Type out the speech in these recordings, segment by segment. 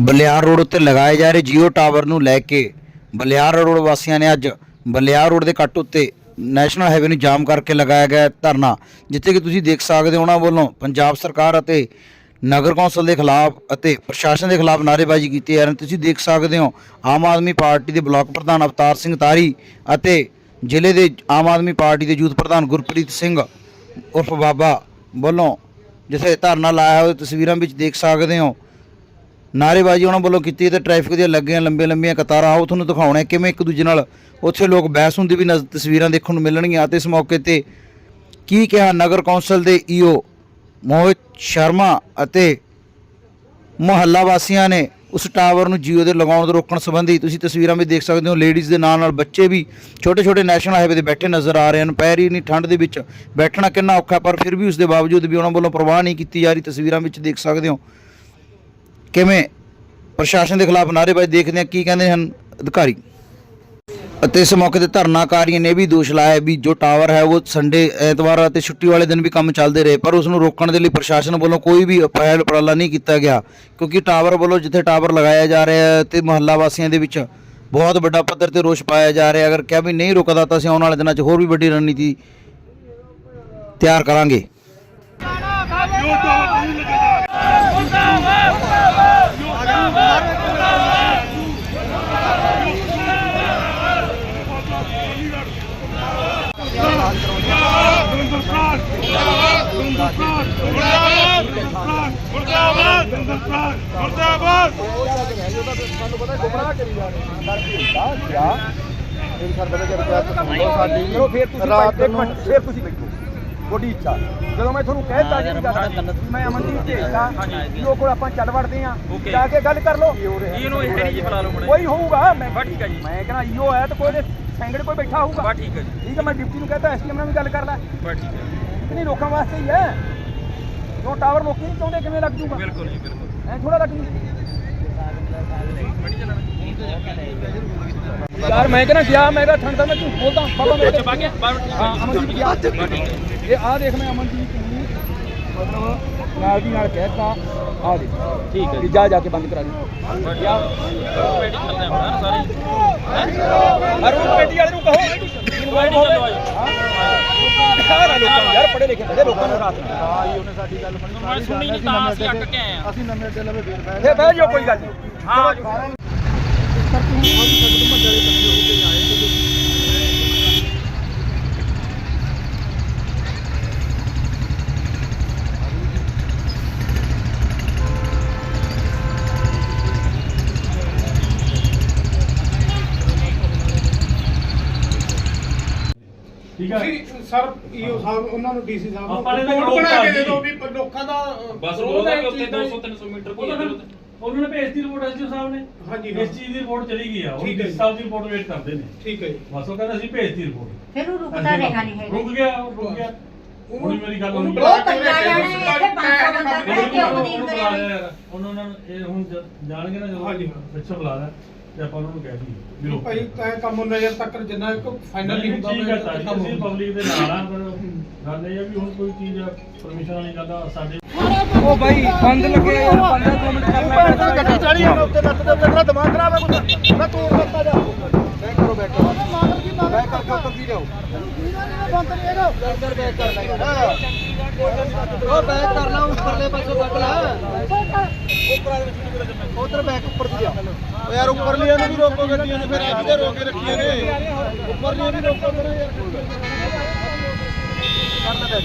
ਬਲਿਆਰ road ਉੱਤੇ ਲਗਾਏ ਜਾ ਰਹੇ ਜੀਓ ਟਾਵਰ ਨੂੰ ਲੈ ਕੇ ਬਲਿਆਰ ਰੋਡ ਵਾਸੀਆਂ ਨੇ ਅੱਜ ਬਲਿਆਰ ਰੋਡ ਦੇ ਕੱਟ ਉੱਤੇ ਨੈਸ਼ਨਲ ਹਾਈਵੇ ਨੂੰ ਜਾਮ ਕਰਕੇ ਲਗਾਇਆ ਗਿਆ ਧਰਨਾ, ਜਿੱਥੇ ਕਿ ਤੁਸੀਂ ਦੇਖ ਸਕਦੇ ਹੋ ਉਹਨਾਂ ਵੱਲੋਂ ਪੰਜਾਬ ਸਰਕਾਰ ਅਤੇ ਨਗਰ ਕੌਂਸਲ ਦੇ ਖਿਲਾਫ ਅਤੇ ਪ੍ਰਸ਼ਾਸਨ ਦੇ ਖਿਲਾਫ ਨਾਅਰੇਬਾਜ਼ੀ ਕੀਤੀ ਜਾ ਰਹੀ ਤੁਸੀਂ ਦੇਖ ਸਕਦੇ ਹੋ, ਆਮ ਆਦਮੀ ਪਾਰਟੀ ਦੇ ਬਲਾਕ ਪ੍ਰਧਾਨ ਅਵਤਾਰ ਸਿੰਘ ਤਾਰੀ ਅਤੇ ਜ਼ਿਲ੍ਹੇ ਦੇ ਆਮ ਆਦਮੀ ਪਾਰਟੀ ਦੇ ਯੂਥ ਪ੍ਰਧਾਨ ਗੁਰਪ੍ਰੀਤ ਸਿੰਘ ਉਰਫ ਬਾਬਾ ਵੱਲੋਂ ਜਿੱਥੇ ਧਰਨਾ ਲਾਇਆ ਹੋਇਆ, ਤਸਵੀਰਾਂ ਵਿੱਚ ਦੇਖ ਸਕਦੇ ਹੋ ਨਾਅਰੇਬਾਜ਼ੀ ਉਹਨਾਂ ਵੱਲੋਂ ਕੀਤੀ ਤੇ ਟ੍ਰੈਫਿਕ ਦੀਆਂ ਲੱਗੀਆਂ ਲੰਬੀਆਂ ਲੰਬੀਆਂ ਕਤਾਰਾਂ, ਆਓ ਤੁਹਾਨੂੰ ਦਿਖਾਉਣਾ ਕਿਵੇਂ ਇੱਕ ਦੂਜੇ ਨਾਲ ਉੱਥੇ ਲੋਕ ਬਹਿਸ ਹੁੰਦੀ ਵੀ ਨਜ਼- ਤਸਵੀਰਾਂ ਦੇਖਣ ਨੂੰ ਮਿਲਣਗੀਆਂ ਤੇ ਇਸ ਮੌਕੇ ਤੇ ਕੀ ਕਿਹਾ ਨਗਰ ਕੌਂਸਲ ਦੇ ਈਓ ਮੋਹਿਤ ਸ਼ਰਮਾ ਅਤੇ ਮੁਹੱਲਾ ਵਾਸੀਆਂ ਨੇ ਉਸ ਟਾਵਰ ਨੂੰ ਜੀਓ ਦੇ ਲਗਾਉਣ ਤੋਂ ਰੋਕਣ ਸੰਬੰਧੀ? ਤੁਸੀਂ ਤਸਵੀਰਾਂ ਵਿੱਚ ਦੇਖ ਸਕਦੇ ਹੋ, ਲੇਡੀਜ਼ ਦੇ ਨਾਲ ਨਾਲ ਬੱਚੇ ਵੀ ਛੋਟੇ ਛੋਟੇ ਨੈਸ਼ਨਲ ਹਾਈਵੇ ਤੇ ਬੈਠੇ ਨਜ਼ਰ ਆ ਰਹੇ ਹਨ। ਪੈਰ ਹੀ ਨਹੀਂ ਠੰਡ ਦੇ ਵਿੱਚ ਬੈਠਣਾ ਕਿੰਨਾ ਔਖਾ, ਪਰ ਫਿਰ ਵੀ ਉਸ ਦੇ ਬਾਵਜੂਦ ਵੀ ਉਹਨਾਂ ਵੱਲੋਂ ਪ੍ਰਵਾਹ ਨਹੀਂ ਕੀਤੀ ਜਾ ਰਹੀ, ਤਸਵੀਰਾਂ ਵਿੱਚ ਦੇਖ ਸਕਦੇ ਹੋ। ਕਿਵੇਂ ਪ੍ਰਸ਼ਾਸਨ ਦੇ ਖਿਲਾਫ ਨਾਅਰੇਬਾਜ਼ੀ ਦੇਖਦੇ ਆ ਕੀ ਕਹਿੰਦੇ ਹਨ ਅਧਿਕਾਰੀ? ਅਤੇ ਇਸ ਮੌਕੇ ਤੇ ਧਰਨਾਕਾਰੀਆਂ ਨੇ ਵੀ ਦੋਸ਼ ਲਾਇਆ ਵੀ ਜੋ ਟਾਵਰ ਹੈ ਉਹ ਸੰਡੇ, ਐਤਵਾਰ ਅਤੇ ਛੁੱਟੀ ਵਾਲੇ ਦਿਨ ਵੀ ਕੰਮ ਚੱਲਦੇ ਰਹੇ, ਪਰ ਉਸ ਨੂੰ ਰੋਕਣ ਦੇ ਲਈ ਪ੍ਰਸ਼ਾਸਨ ਵੱਲੋਂ ਕੋਈ ਵੀ ਪਹਿਲ ਉਪਰਾਲਾ ਨਹੀਂ ਕੀਤਾ ਗਿਆ, ਕਿਉਂਕਿ ਟਾਵਰ ਵੱਲੋਂ ਜਿੱਥੇ ਟਾਵਰ ਲਗਾਇਆ ਜਾ ਰਿਹਾ ਹੈ ਤੇ ਮੁਹੱਲਾ ਵਾਸੀਆਂ ਦੇ ਵਿੱਚ ਬਹੁਤ ਵੱਡਾ ਪੱਧਰ ਤੇ ਰੋਸ ਪਾਇਆ ਜਾ ਰਿਹਾ, ਅਗਰ ਕਿਹਾ ਵੀ ਨਹੀਂ ਰੁਕਦਾ ਤਾਂ ਅਸੀਂ ਆਉਣ ਵਾਲੇ ਦਿਨਾਂ 'ਚ ਹੋਰ ਵੀ ਵੱਡੀ ਰਣਨੀਤੀ ਤਿਆਰ ਕਰਾਂਗੇ। ਚਲੋ ਫਿਰ ਤੁਸੀਂ ਰਾਤ ਨੂੰ ਫਿਰ ਤੁਸੀਂ ਬੈਠੋ ਤੁਹਾਡੀ ਇੱਛਾ। ਜਦੋਂ ਮੈਂ ਤੁਹਾਨੂੰ ਕਹਿਤਾ ਜੀ ਗੱਲ ਮੈਂ ਅਮਨਦੀਪ ਭੇਜਦਾ ਜੋ ਕੋਲ ਆਪਾਂ ਚੱਲ ਵੜਦੇ ਆ ਜਾ ਕੇ ਗੱਲ ਕਰ ਲਓ। ਇਹਨੂੰ ਇਹ ਨਹੀਂ ਜੀ ਬੁਲਾ ਲਓ ਮੁੰਡੇ। ਕੋਈ ਹੋਊਗਾ ਮੈਂ ਬਸ ਠੀਕ ਹੈ ਜੀ। ਮੈਂ ਕਹਿੰਦਾ ਈਓ ਹੈ ਤੇ ਕੋਈ ਦੇ ਸੈਂਗੜ ਕੋਈ ਬੈਠਾ ਹੋਊਗਾ। ਬਸ ਠੀਕ ਹੈ ਜੀ। ਠੀਕ ਹੈ ਮੈਂ ਡਿਪਟੀ ਨੂੰ ਕਹਤਾ ਐਸਡੀਐਮ ਨਾਲ ਵੀ ਗੱਲ ਕਰ ਲੈ। ਬਸ ਠੀਕ ਹੈ ਕਿ ਨਹੀਂ ਲੋਕਾਂ ਵਾਸਤੇ ਹੀ ਹੈ। ਜੋ ਟਾਵਰ ਲੋਕੀ ਨਹੀਂ ਚਾਹੁੰਦੇ ਕਿਵੇਂ ਲੱਗ ਜੂਗਾ? ਬਿਲਕੁਲ ਜੀ ਬਿਲਕੁਲ। ਐ ਥੋੜਾ ਲੱਗ ਜੂ ਯਾਰ ਮੈਂ ਕਹਿੰਦਾ ਗਿਆ ਮੈਂ ਤਾਂ ਠੰਡਾ ਮੈਂ ਝੂਠ ਬੋਲਦਾ ਬਾਬਾ ਮੇਰੇ ਅੱਛਾ ਬਾਕੀ ਹਾਂ ਅਮਨਦੀਪ ਗਿਆ। ਇਹ ਆ ਦੇਖ ਮੈਂ ਅਮਨਦੀਪ ਨੂੰ ਮਤਲਬ ਨਾਲ ਦੀ ਨਾਲ ਕਹਿਤਾ। ਆ ਦੇ ਠੀਕ ਹੈ ਜਾ। ਜਾ ਕੇ ਬੰਦ ਕਰਾ ਦੇ। ਗਿਆ ਪੇਟੀ ਚੱਲਦੇ ਆ ਸਾਰੇ ਅਰੁਣ ਪੇਟੀ ਵਾਲੇ ਨੂੰ ਕਹੋ। ਸਾਰਾ ਲੋਕਾਂ ਯਾਰ ਪੜੇ ਲਿਖੇ ਬੰਦੇ ਲੋਕਾਂ ਨੂੰ ਰਾਤ ਨੂੰ। ਹਾਂ ਜੀ ਉਹਨੇ ਸਾਡੀ ਗੱਲ ਮੈਂ ਸੁਣੀ ਨਹੀਂ ਤਾਂ ਅਸੀਂ ਅੱਕ ਕੇ ਆਏ ਆ ਅਸੀਂ ਨਵੇਂ ਜਾਓ। ਕੋਈ ਗੱਲ ਨਹੀਂ। ਹਾਂ। ਠੀਕ ਹੈ ਤੁਸੀਂ ਸਰ ਈਓ ਸਾਹਿਬ ਉਹਨਾਂ ਨੂੰ ਡੀਸੀ ਸਾਹਿਬ ਨੂੰ ਆਪਾਂ ਨੇ ਤਾਂ ਰਿਪੋਰਟ ਬਣਾ ਕੇ ਦੇ ਦਿਓ। ਵੀ ਲੋਕਾਂ ਦਾ ਬਸ ਬੋਲਦਾ ਹੈ ਕਿ ਦਾ। 200 300 ਮੀਟਰ ਕੋਈ ਉਹਨਾਂ ਨੇ ਭੇਜਤੀ ਰਿਪੋਰਟ ਐਸਡੀਓ ਸਾਹਿਬ ਨੇ ਹਾਂਜੀ, ਇਸ ਹਾਂ। ਚੀਜ਼ ਦੀ ਰਿਪੋਰਟ ਚਲੀ ਗਈ ਆ ਉਹ ਠੀਕ ਹੈ ਡੀ ਜੀ। ਸਾਹਿਬ ਦੀ ਰਿਪੋਰਟ ਵੇਟ ਕਰਦੇ ਨੇ ਠੀਕ ਹੈ ਜੀ ਬਸ ਉਹ ਕਹਿੰਦੇ ਅਸੀਂ ਭੇਜਤੀ ਰਿਪੋਰਟ ਫਿਰ ਉਹ ਰੁਕਦਾ ਰਿਹਾ ਨਹੀਂ ਹੈਗਾ ਰੁਕ ਗਿਆ ਉਹ ਰੁਕ ਗਿਆ ਹੁਣ ਮੇਰੀ ਗੱਲ ਉਹਨੂੰ ਬੁਲਾ ਉਹ ਕੰਨਾ ਜਾਣਾ ਇੱਥੇ 500 ਬੰਦਾ ਬਹਿ ਕੇ ਉਹ ਉਹਨੂੰ। ਉਹਨਾਂ ਉਹਨਾਂ ਨੂੰ ਇਹ ਹੁਣ ਜਾਣਗੇ ਨਾ ਜਦੋਂ ਹਾਂਜੀ। ਪਿੱਛੇ ਬੁਲਾ ਲਿਆ ਤੇ ਆਪਾਂ ਉਹਨਾਂ ਨੂੰ ਕਹਿ ਦਈਏ। ਵੀ ਰੁਕ ਭਾਈ ਤੈਂ ਕੰਮ ਨਜ਼ਰ ਤੱਕ ਜਿੰਨਾ ਇੱਕ ਫਾਈਨਲ ਨਹੀਂ ਹੁੰਦਾ ਠੀਕ ਹੈ ਤਾਂ ਕੰਮ ਅਸੀਂ ਹੁੰਦਾ। ਪਬਲਿਕ ਦੇ ਨਾਲ ਆ ਪਰ ਗੱਲ ਇਹ ਆ ਵੀ ਹੁਣ ਕੋਈ ਚੀਜ਼ ਪਰਮਿਸ਼ਨ ਵਾਲੀ ਗੱਲ ਆ ਸਾਡੇ ਉਹ ਬਾਈ ਬੰਦ ਲੱਗੇ ਯਾਰ 15 ਮਿੰਟ ਕਰਨਾ ਗੱਡੀ ਚੜੀ ਆ ਉੱਤੇ ਲੱਤ ਦੇ ਉੱਤੇ ਤੇਰਾ ਦਿਮਾਗ ਖਰਾਬ ਹੈ ਕੁਝ ਮੈਂ ਤੂੰ ਰੱਖਾ ਜਾ। ਬੈਕ ਕਰੋ ਬੈਕ ਕਰੋ। ਬੈਕ ਕਰਕੇ ਉੱਤਰ ਦੀ ਜਾਓ ਅੰਦਰ ਬੈਕ ਕਰ ਲੈ ਉਹ ਬੈਕ ਕਰ ਲਾ ਉੱਪਰਲੇ ਪਾਸੋਂ ਕੱਟ ਲੈ। ਉਧਰ ਬੈਕ ਉੱਪਰ ਦੀ ਜਾ ਓ ਯਾਰ ਉੱਪਰ ਲਈ ਇਹਨੂੰ ਵੀ ਰੋਕੋ ਗੱਡੀਆਂ ਨੇ ਫਿਰ ਆਪ ਤੇ ਰੋਕੇ ਰੱਖੀਆਂ ਨੇ। ਉੱਪਰ ਲਈ ਵੀ ਰੋਕੋ ਕਰੋ ਯਾਰ ਕਰ ਲੈ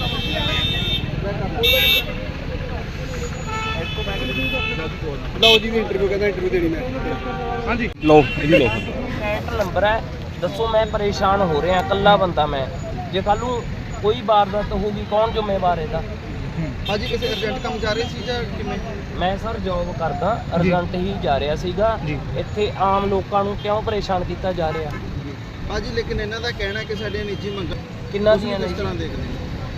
ਲਓ ਜੀ ਵੀ ਇੰਟਰਵਿਊ ਕਹਿੰਦਾ ਇੰਟਰਵਿਊ ਦੇਣੀ ਮੈਂ। ਹਾਂਜੀ। ਲਓ ਇਹ ਵੀ ਲਓ। ਐਟ ਨੰਬਰ ਹੈ। ਦੱਸੋ ਮੈਂ ਪਰੇਸ਼ਾਨ ਹੋ ਰਿਹਾ ਇਕੱਲਾ ਬੰਦਾ ਮੈਂ। ਜੇ ਕੱਲ ਨੂੰ ਕੋਈ ਵਾਰਦਾਤ ਹੋਊਗੀ ਕੌਣ ਜ਼ਿੰਮੇਵਾਰ ਇਹਦਾ? ਭਾਜੀ ਕਿਸੇ ਅਰਜੈਂਟ ਕੰਮ ਜਾ ਰਹੇ ਸੀ ਜਾਂ ਕਿਵੇਂ? ਮੈਂ ਸਰ ਜੌਬ ਕਰਦਾ ਅਰਜੈਂਟ ਹੀ ਜਾ ਰਿਹਾ ਸੀਗਾ। ਇੱਥੇ ਆਮ ਲੋਕਾਂ ਨੂੰ ਕਿਉਂ ਪਰੇਸ਼ਾਨ ਕੀਤਾ ਜਾ ਰਿਹਾ? ਭਾਜੀ ਲੇਕਿਨ ਇਹਨਾਂ ਦਾ ਕਹਿਣਾ ਕਿ ਸਾਡੀਆਂ ਨਿੱਜੀ ਮੰਗਾਂ ਕਿੰਨਾ ਨੇ ਕਿਸ ਤਰ੍ਹਾਂ? ਦੇਖਦੇ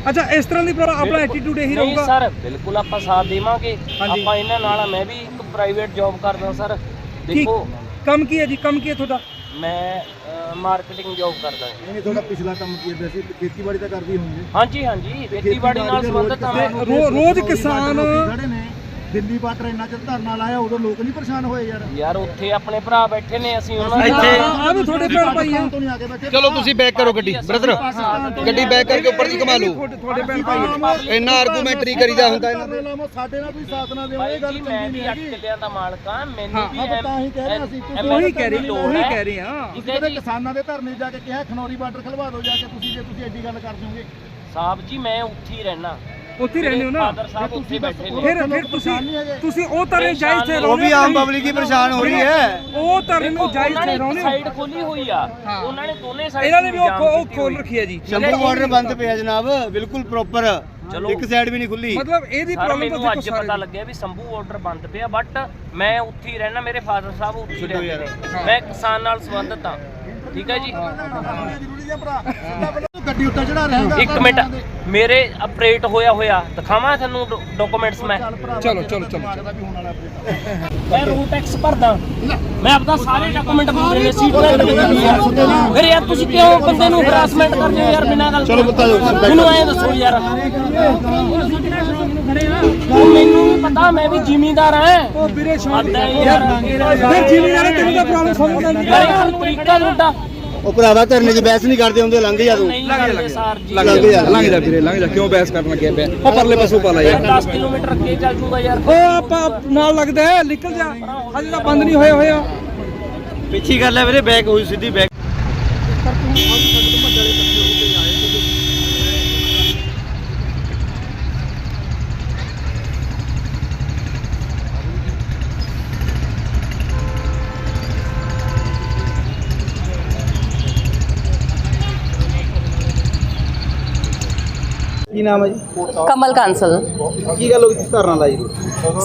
ਅੱਛਾ ਇਸ ਤਰ੍ਹਾਂ ਦੀ ਪਰ ਆਪਣਾ ਐਟੀਟਿਊਡ ਇਹੀ ਨਹੀਂ ਰਹੂਗਾ ਸਰ ਬਿਲਕੁਲ ਆਪਾਂ ਸਾਥ ਦੇਵਾਂਗੇ। ਆਪਾਂ ਇਹਨਾਂ ਨਾਲ ਮੈਂ ਵੀ ਇੱਕ ਪ੍ਰਾਈਵੇਟ ਜੌਬ ਕਰਦਾ ਸਰ। ਦੇਖੋ। ਕੰਮ ਕੀ ਹੈ ਜੀ? ਕੰਮ ਕੀ ਹੈ ਤੁਹਾਡਾ? ਮੈਂ ਮਾਰਕੀਟਿੰਗ ਜੌਬ ਕਰਦਾ। ਹਾਂ। ਨਹੀਂ ਤੁਹਾਡਾ ਪਿਛਲਾ ਕੰਮ ਕੀ ਹੈ? ਸੀ ਖੇਤੀਬਾੜੀ ਤਾਂ ਕਰਦੀ ਹੋਣੀ ਹਾਂਜੀ ਹਾਂਜੀ। ਖੇਤੀਬਾੜੀ ਨਾਲ ਸੰਬੰਧਿਤ ਹਾਂ ਰੋਜ਼ ਕਿਸਾਨ ਖੜੇ ਨੇ। ਦਿੱਲੀ ਬਾਰਡਰ ਇੰਨਾ ਚਿਰ ਧਰਨਾ ਲਾਇਆ ਉਦੋਂ ਲੋਕ ਨਹੀਂ ਪਰੇਸ਼ਾਨ ਹੋਏ ਯਾਰ। ਯਾਰ ਉੱਥੇ ਆਪਣੇ ਭਰਾ ਬੈਠੇ ਨੇ ਅਸੀਂ ਉਹਨਾਂ ਦੇ ਆ ਵੀ ਤੁਹਾਡੇ ਭੈਣ ਭਾਈ ਆ ਆ ਚਲੋ ਤੁਸੀਂ ਬੈਕ ਕਰੋ ਗੱਡੀ ਬ੍ਰਦਰ ਗੱਡੀ ਬੈਕ ਕਰਕੇ ਉੱਪਰ ਦੀ ਘੁਮਾ ਲਓ। ਤੁਹਾਡੇ ਤੁਹਾਡੇ ਭੈਣ ਭਾਈ ਆ। ਇੰਨਾ ਆਰਗੂਮੈਂਟਰੀ ਕਰੀਦਾ ਹੁੰਦਾ ਇਹਨਾਂ ਲਾਵੋ, ਸਾਡੇ ਨਾਲ ਕੋਈ ਸਾਥ ਨਾ ਦਿਓ ਇਹ ਗੱਲ ਚੰਗੀ ਵੀ ਨਹੀਂ 8 ਹੈਗੀ। ਕਿੱਲਿਆਂ ਦਾ ਮਾਲਕ ਹਾਂ ਮੈਨੂੰ ਵੀ ਹਾਂ, ਤਾਂ ਹੀ ਕਹਿ ਰਹੇ ਅਸੀਂ, ਉਹੀ ਕਹਿ ਰਹੀ ਉਹੀ ਕਹਿ ਰਹੀ ਆ ਕਿਸਾਨਾਂ ਦੇ ਧਰਨੇ ਜਾ ਕੇ ਕਿਹਾ ਖਨੌਰੀ ਬਾਰਡਰ ਖਲਵਾ ਦਿਓ ਜਾ ਕੇ ਤੁਸੀਂ ਜੇ ਤੁਸੀਂ ਐਡੀ ਗੱਲ ਕਰ ਦਿਓਗੇ। ਸਾਹਿਬ ਜੀ ਮੈਂ ਉੱਥੇ ਹੀ ਰਹਿਣਾ ਉੱਥੇ ਰਹਿੰਦੇ ਹੋ ਨਾ। ਫਾਦਰ ਸਾਹਿਬ ਉੱਥੇ ਬੈਠੇ ਨੇ। ਫਿਰ ਫਿਰ ਤੁਸੀਂ ਤੁਸੀਂ ਉਹ ਤਰ੍ਹਾਂ ਜਾਇਜ਼ ਤੇ ਉਹ ਵੀ ਆਮ ਪਬਲਿਕ ਹੀ ਪਰੇਸ਼ਾਨ ਹੋ ਰਹੀ ਹੈ। ਉਹ ਤਰ੍ਹਾਂ ਨੂੰ ਜਾਇਜ਼ ਤੇ ਨੇ ਰਹੋਨੇ ਸਾਈਡ ਖੋਲੀ ਹੋਈ ਆ। ਉਹਨਾਂ ਨੇ ਦੋਨੇ ਸਾਈਡ ਇਹਨਾਂ ਨੇ ਵੀ ਉਹ ਖੋਲ ਰੱਖੀ ਹੈ ਜੀ। ਸ਼ੰਭੂ ਬਾਰਡਰ ਬੰਦ ਪਿਆ ਜਨਾਬ ਬਿਲਕੁਲ ਪ੍ਰੋਪਰ ਚਲੋ। ਇੱਕ ਸਾਈਡ ਵੀ ਨਹੀਂ ਖੁੱਲੀ। ਮਤਲਬ ਇਹਦੀ ਪ੍ਰੋਬਲਮ ਤਾਂ ਅੱਜ ਪਤਾ ਲੱਗਿਆ ਵੀ ਸੰਭੂ ਆਰਡਰ ਬੰਦ ਪਿਆ ਬਟ ਮੈਂ ਉੱਥੇ ਹੀ ਰਹਿਣਾ ਮੇਰੇ ਫਾਦਰ ਸਾਹਿਬ ਉੱਥੇ ਹੀ ਰਹਿੰਦੇ ਨੇ। ਮੈਂ ਕਿਸਾਨ ਨਾਲ ਸੰਬੰਧਿਤ ਹਾਂ। ਠੀਕ ਹੈ ਜੀ? ਭਰਾ ਗੱਡੀ ਉੱਤੇ ਚੜਾ ਰਿਹਾ ਹੈਗਾ ਇੱਕ ਮਿੰਟ। ਮੇਰੇ ਅਪਰੇਟ ਹੋਇਆ ਹੋਇਆ। ਦਿਖਾਵਾਂ ਤੁਹਾਨੂੰ ਡਾਕੂਮੈਂਟਸ ਮੈਂ? ਚਲੋ ਚਲੋ ਚਲੋ। ਮੈਂ ਰੋਡ ਟੈਕਸ ਭਰਦਾ। ਮੈਂ ਆਪਦਾ ਸਾਰੇ ਡਾਕੂਮੈਂਟ ਪੂਰੇ ਨੇ ਸੀਟ ਤੇ ਲੱਗੀ ਆ। ਫਿਰ ਯਾਰ ਤੁਸੀਂ ਕਿਉਂ ਬੰਦੇ ਨੂੰ ਹਰਾਸਮੈਂਟ ਕਰਦੇ ਹੋ ਯਾਰ ਬਿਨਾਂ ਗੱਲ ਚਲੋ ਬਤਾ ਮੈਨੂੰ ਐਂ ਦੱਸੋ ਯਾਰ। ਮੈਨੂੰ ਵੀ ਪਤਾ ਮੈਂ ਵੀ ਜ਼ਿਮੀਂਦਾਰ ਹਾਂ। ਉਹ ਵੀਰੇ ਸ਼ਾਂਤ ਪਤਾ ਹੀ ਯਾਰ। ਫਿਰ ਜਿਵੇਂ ਯਾਰ ਤੈਨੂੰ ਤਾਂ ਪ੍ਰੋਬਲਮ ਸਮਝਦਾ ਨਹੀਂ। ਯਾਰ ਤਰੀਕਾ ਤੁਹਾਡਾ। ਉਹ ਭਰਾਵਾ ਧਰਨੇ 'ਚ ਬਹਿਸ ਨਹੀਂ ਕਰਦੇ ਹੁੰਦੇ ਲੰਘ ਜਾ ਤੂੰ। ਲੰਘ ਜਾ ਲੰਘ ਜਾ ਵੀਰੇ ਲੰਘ ਜਾ। ਕਿਉਂ ਬਹਿਸ ਕਰਨ ਲੱਗਿਆ ਪਿਆ ਉਹ ਪਰਲੇ ਪਾਸੋਂ ਪਾ ਲਾ ਯਾਰ। 10 ਕਿਲੋਮੀਟਰ ਅੱਗੇ ਚੱਲ ਜੂਗਾ ਯਾਰ। ਉਹ ਆਪਾਂ ਨਾਲ ਲੱਗਦਾ ਹੈ ਨਿਕਲ ਜਾ। ਹਜੇ ਤਾਂ ਬੰਦ ਨਹੀਂ ਹੋਇਆ ਹੋਇਆ ਪਿੱਛੀ ਗੱਲ ਹੈ ਵੀਰੇ ਬੈਕ ਹੋਈ ਸਿੱਧੀ ਬੈਕ। ਕੀ ਨਾਮ ਹੈ ਜੀ? ਕਮਲ ਕਾਂਸਲ। ਕੀ ਗੱਲ ਹੋ ਗਈ? ਤੁਸੀਂ ਧਰਨਾ ਲਾਈ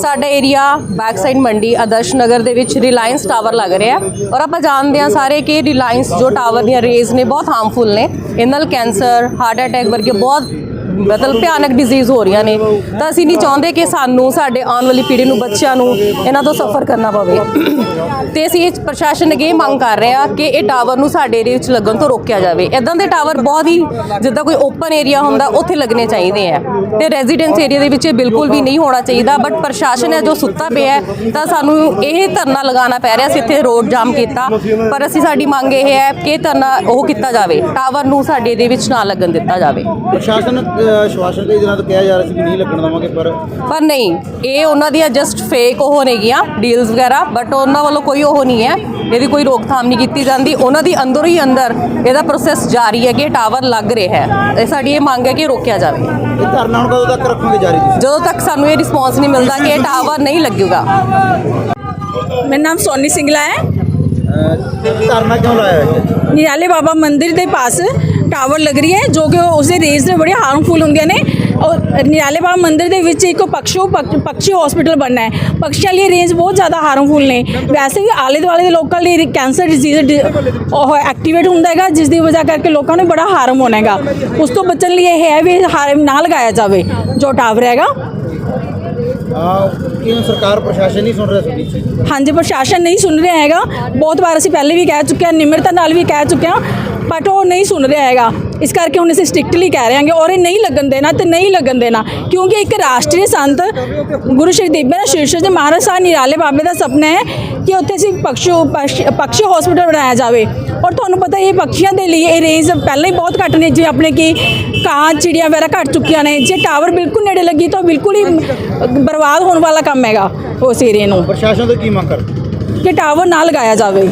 ਸਾਡਾ ਏਰੀਆ ਬੈਕ ਸਾਈਡ ਮੰਡੀ ਆਦਰਸ਼ ਨਗਰ ਦੇ ਵਿੱਚ ਰਿਲਾਇੰਸ ਟਾਵਰ ਲੱਗ ਰਿਹਾ ਔਰ ਆਪਾਂ ਜਾਣਦੇ ਹਾਂ ਸਾਰੇ ਕਿ ਰਿਲਾਇੰਸ ਜੋ ਟਾਵਰ ਦੀਆਂ ਰੇਜ਼ ਨੇ ਬਹੁਤ ਹਾਰਮਫੁਲ ਨੇ। ਇਹਨਾਂ ਨਾਲ ਕੈਂਸਰ ਹਾਰਟ ਅਟੈਕ ਵਰਗੇ ਬਹੁਤ ਮਤਲਬ ਭਿਆਨਕ ਡਿਜ਼ੀਜ਼ ਹੋ ਰਹੀਆਂ ਨੇ। ਤਾਂ ਅਸੀਂ ਨਹੀਂ ਚਾਹੁੰਦੇ ਕਿ ਸਾਨੂੰ, ਸਾਡੇ ਆਉਣ ਵਾਲੀ ਪੀੜ੍ਹੀ ਨੂੰ, ਬੱਚਿਆਂ ਨੂੰ ਇਹਨਾਂ ਤੋਂ ਸਫਰ ਕਰਨਾ ਪਵੇ। ਤੇ ਅਸੀਂ ਇਹ ਪ੍ਰਸ਼ਾਸਨ ਅੱਗੇ ਇਹ ਮੰਗ ਕਰ ਰਹੇ ਹਾਂ ਕਿ ਇਹ ਟਾਵਰ ਨੂੰ ਸਾਡੇ ਏਰੀਆ ਵਿੱਚ ਲੱਗਣ ਤੋਂ ਰੋਕਿਆ ਜਾਵੇ। ਇਦਾਂ ਦੇ ਟਾਵਰ ਬਹੁਤ ਹੀ, ਜਿੱਦਾਂ ਕੋਈ ਓਪਨ ਏਰੀਆ ਹੁੰਦਾ, ਉੱਥੇ ਲੱਗਣੇ ਚਾਹੀਦੇ ਆ। ਤੇ ਰੈਜ਼ੀਡੈਂਸ ਏਰੀਆ ਦੇ ਵਿੱਚ ਇਹ ਬਿਲਕੁਲ ਵੀ ਨਹੀਂ ਹੋਣਾ ਚਾਹੀਦਾ ਬਟ ਪ੍ਰਸ਼ਾਸਨ ਹੈ ਜੋ ਸੁੱਤਾ ਪਿਆ ਹੈ, ਤਾਂ ਸਾਨੂੰ ਇਹ ਧਰਨਾ ਲਗਾਉਣਾ ਪੈ ਰਿਹਾ। ਸੀ ਇੱਥੇ ਰੋਡ ਜਾਮ ਕੀਤਾ, ਪਰ ਅਸੀਂ ਸਾਡੀ ਮੰਗ ਇਹ ਹੈ ਕਿ ਧਰਨਾ ਉਹ ਕੀਤਾ ਜਾਵੇ। ਟਾਵਰ ਨੂੰ ਸਾਡੇ ਦੇ ਵਿੱਚ ਨਾ ਲੱਗਣ ਦਿੱਤਾ ਜਾਵੇ। ਪ੍ਰਸ਼ਾਸਨ ਆਸ਼ਵਾਸਨ ਕਈ ਦਿਨਾਂ ਤੋਂ ਕਿਹਾ ਜਾ ਰਿਹਾ ਸੀ ਵੀ ਨਹੀਂ ਲੱਗਣ ਦੇਵਾਂਗੇ ਪਰ ਪਰ ਨਹੀਂ ਇਹ ਉਹਨਾਂ ਦੀਆਂ ਜਸਟ ਫੇਕ ਉਹ ਨੇਗੀਆਂ ਡੀਲਸ ਵਗੈਰਾ ਬਟ ਉਹਨਾਂ ਵੱਲੋਂ ਕੋਈ ਉਹ ਨਹੀਂ ਹੈ। ਇਹਦੀ ਕੋਈ ਰੋਕਥਾਮ ਨਹੀਂ ਕੀਤੀ ਜਾਂਦੀ। ਉਹਨਾਂ ਦੀ ਅੰਦਰ ਹੀ ਅੰਦਰ ਇਹਦਾ ਪ੍ਰੋਸੈਸ ਜਾਰੀ ਹੈ ਕਿ ਇਹ ਟਾਵਰ ਲੱਗ ਰਿਹਾ ਹੈ। ਇਹ ਸਾਡੀ ਇਹ ਮੰਗ ਹੈ ਕਿ ਰੋਕਿਆ ਜਾਵੇ। ਇਹ ਧਰਨਾ ਹੁਣ ਕਦੋਂ ਤੱਕ ਰੱਖੋਗੇ ਜਾਰੀ ਤੁਸੀਂ? ਜਦੋਂ ਤੱਕ ਸਾਨੂੰ ਇਹ ਰਿਸਪੌਂਸ ਨਹੀਂ ਮਿਲਦਾ ਕਿ ਇਹ ਟਾਵਰ ਨਹੀਂ ਲੱਗੂਗਾ। ਮੇਰਾ ਨਾਮ ਸੋਨੀ ਸਿੰਘਲਾ ਹੈ। ਧਰਨਾ ਕਿਉਂ ਲਾਇਆ ਹੈ ਨਿਰਾਲੇ ਬਾਬਾ ਮੰਦਿਰ ਦੇ ਪਾਸ ਟਾਵਰ ਲੱਗ ਰਹੀ ਹੈ, ਜੋ ਕਿ ਉਸ ਦੇ ਰੇਜ਼ ਨੇ ਬੜੇ ਹਾਰਮਫੁਲ ਹੁੰਦੀਆਂ ਨੇ। ਔਰ ਨਿਆਲੇ ਬਾਬਾ ਮੰਦਿਰ ਦੇ ਵਿੱਚ ਇੱਕ ਪਕਸ਼ੂ ਪਕਸ਼ੀ ਹਸਪੀਟਲ ਬਣਨਾ ਹੈ। ਪਕਸ਼ੀਆਂ ਲਈ ਰੇਂਜ ਬਹੁਤ ਜ਼ਿਆਦਾ ਹਾਰਮਫੁਲ ਨੇ। ਵੈਸੇ ਵੀ ਆਲੇ ਦੁਆਲੇ ਦੇ ਲੋਕਾਂ ਲਈ ਕੈਂਸਰ ਡਿਜ਼ੀਜ਼ ਉਹ ਐਕਟੀਵੇਟ ਹੁੰਦਾ ਹੈਗਾ, ਜਿਸ ਦੀ ਵਜ੍ਹਾ ਕਰਕੇ ਲੋਕਾਂ ਨੂੰ ਬੜਾ ਹਾਰਮ ਹੋਣਾ ਹੈਗਾ। ਉਸ ਤੋਂ ਬਚਣ ਲਈ ਇਹ ਹੈ ਵੀ ਹਾਰਮ ਨਾ ਲਗਾਇਆ ਜਾਵੇ, ਜੋ ਟਾਵਰ ਹੈਗਾ। ਆ ਕਿਉਂ ਸਰਕਾਰ, ਪ੍ਰਸ਼ਾਸਨ ਨਹੀਂ ਸੁਣ ਰਿਹਾ ਤੁਹਾਡੀ? ਹਾਂਜੀ, ਪ੍ਰਸ਼ਾਸਨ ਨਹੀਂ ਸੁਣ ਰਿਹਾ ਹੈਗਾ। ਬਹੁਤ ਵਾਰ ਅਸੀਂ ਪਹਿਲੇ ਵੀ ਕਹਿ ਚੁੱਕੇ ਹਾਂ, ਨਿਮਰਤਾ ਨਾਲ ਵੀ ਕਹਿ ਚੁੱਕੇ ਹਾਂ ਬਟ ਉਹ ਨਹੀਂ ਸੁਣ ਰਿਹਾ ਹੈਗਾ। ਇਸ ਕਰਕੇ ਹੁਣ ਅਸੀਂ ਸਟ੍ਰਿਕਟਲੀ ਕਹਿ ਰਹੇ ਹਾਂਗੇ, ਔਰ ਇਹ ਨਹੀਂ ਲੱਗਣ ਦੇਣਾ ਤੇ ਨਹੀਂ ਲੱਗਣ ਦੇਣਾ, ਕਿਉਂਕਿ ਇੱਕ ਰਾਸ਼ਟਰੀ ਸੰਤ ਗੁਰੂ ਸ਼੍ਰੀ ਦਿਵਯ ਸ਼ੀਰਸ਼ਕ ਜੀ ਮਹਾਰਾਜ ਸਾਹਿਬ ਨਿਰਾਲੇ ਬਾਬੇ ਦਾ ਸੁਪਨਾ ਹੈ ਕਿ ਉੱਥੇ ਅਸੀਂ ਪਕਸ਼ੂ ਪਕਸ਼- ਪਕਸ਼ੀ ਹਸਪੀਟਲ ਬਣਾਇਆ ਜਾਵੇ। ਔਰ ਤੁਹਾਨੂੰ ਪਤਾ ਇਹ ਪਕਸ਼ੀਆਂ ਦੇ ਲਈ ਇਹ ਰੇਂਜ ਪਹਿਲਾਂ ਹੀ ਬਹੁਤ ਘੱਟ ਨੇ, ਜਿਵੇਂ ਆਪਣੇ ਕਿ ਕਾਂ ਚਿੜੀਆਂ ਵਗੈਰਾ ਘੱਟ ਚੁੱਕੀਆਂ ਨੇ। ਜੇ ਟਾਵਰ ਬਿਲਕੁਲ ਨੇੜੇ ਲੱਗੀ ਤਾਂ ਬਿਲਕੁਲ ਹੀ ਬਰਬਾਦ ਹੋਣ ਵਾਲਾ ਕੰਮ ਹੈਗਾ ਉਸ ਏਰੀਏ ਨੂੰ। ਪ੍ਰਸ਼ਾਸਨ ਤੋਂ ਕੀ ਮੰਗ ਕਰ ਕਿ ਟਾਵਰ ਨਾ ਲਗਾਇਆ ਜਾਵੇ।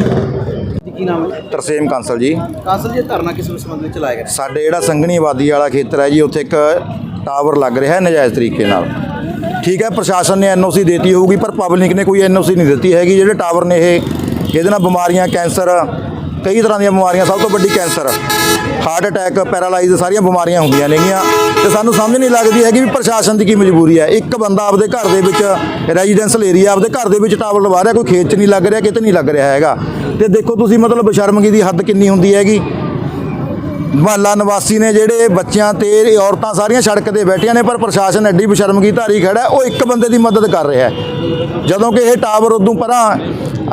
ਕੀ ਨਾਮ ਹੈ? ਤਰਸੇਮ ਕਾਂਸਲ ਜੀ। ਕਾਂਸਲ ਜੀ ਧਰਨਾ ਕਿਸ ਸੰਬੰਧ ਵਿੱਚ ਲਾਇਆ ਗਿਆ? ਸਾਡੇ ਜਿਹੜਾ ਸੰਘਣੀ ਆਬਾਦੀ ਵਾਲਾ ਖੇਤਰ ਹੈ ਜੀ ਉੱਥੇ ਇੱਕ ਟਾਵਰ ਲੱਗ ਰਿਹਾ ਹੈ ਨਜਾਇਜ਼ ਤਰੀਕੇ ਨਾਲ। ਠੀਕ ਹੈ ਪ੍ਰਸ਼ਾਸਨ ਨੇ ਐਨਓਸੀ ਦਿੱਤੀ ਹੋਊਗੀ ਪਰ ਪਬਲਿਕ ਨੇ ਕੋਈ ਐਨਓਸੀ ਨਹੀਂ ਦਿੱਤੀ ਹੈਗੀ। ਜਿਹੜੇ ਟਾਵਰ ਨੇ ਇਹ ਇਹਦੇ ਨਾਲ ਬਿਮਾਰੀਆਂ ਕੈਂਸਰ ਕਈ ਤਰ੍ਹਾਂ ਦੀਆਂ ਬਿਮਾਰੀਆਂ, ਸਭ ਤੋਂ ਵੱਡੀ ਕੈਂਸਰ, ਹਾਰਟ ਅਟੈਕ, ਪੈਰਾਲਾਈਜ਼, ਸਾਰੀਆਂ ਬਿਮਾਰੀਆਂ ਹੁੰਦੀਆਂ ਨੇਗੀਆਂ। ਤੇ ਸਾਨੂੰ ਸਮਝ ਨਹੀਂ ਲੱਗਦੀ ਹੈਗੀ ਵੀ ਪ੍ਰਸ਼ਾਸਨ ਦੀ ਕੀ ਮਜਬੂਰੀ ਹੈ। ਇੱਕ ਬੰਦਾ ਆਪਦੇ ਘਰ ਦੇ ਵਿੱਚ ਰੈਜ਼ੀਡੈਂਸ਼ਲ ਏਰੀਆ ਆਪਦੇ ਘਰ ਦੇ ਵਿੱਚ ਟਾਵਰ ਲਵਾ ਰਿਹਾ, ਕੋਈ ਖੇਤ 'ਚ ਨਹੀਂ ਲੱਗ ਰਿਹਾ, ਕਿਤੇ ਨਹੀਂ ਲੱਗ ਰਿਹਾ ਹੈਗਾ। ਤੇ ਦੇਖੋ ਤੁਸੀਂ ਮਤਲਬ ਬਸ਼ਰਮਗੀ ਦੀ ਹੱਦ ਕਿੰਨੀ ਹੁੰਦੀ ਹੈਗੀ। ਮਹੱਲਾ ਨਿਵਾਸੀ ਨੇ ਜਿਹੜੇ ਬੱਚਿਆਂ, ਤੇ ਔਰਤਾਂ ਸਾਰੀਆਂ ਸੜਕ ਤੇ ਬੈਠੀਆਂ ਨੇ, ਪਰ ਪ੍ਰਸ਼ਾਸਨ ਐਡੀ ਬਸ਼ਰਮਗੀ ਧਾਰੀ ਖੜਾ ਉਹ ਇੱਕ ਬੰਦੇ ਦੀ ਮਦਦ ਕਰ ਰਿਹਾ ਜਦੋਂ ਕਿ ਇਹ ਟਾਵਰ ਉਦੋਂ ਪਰਾਂ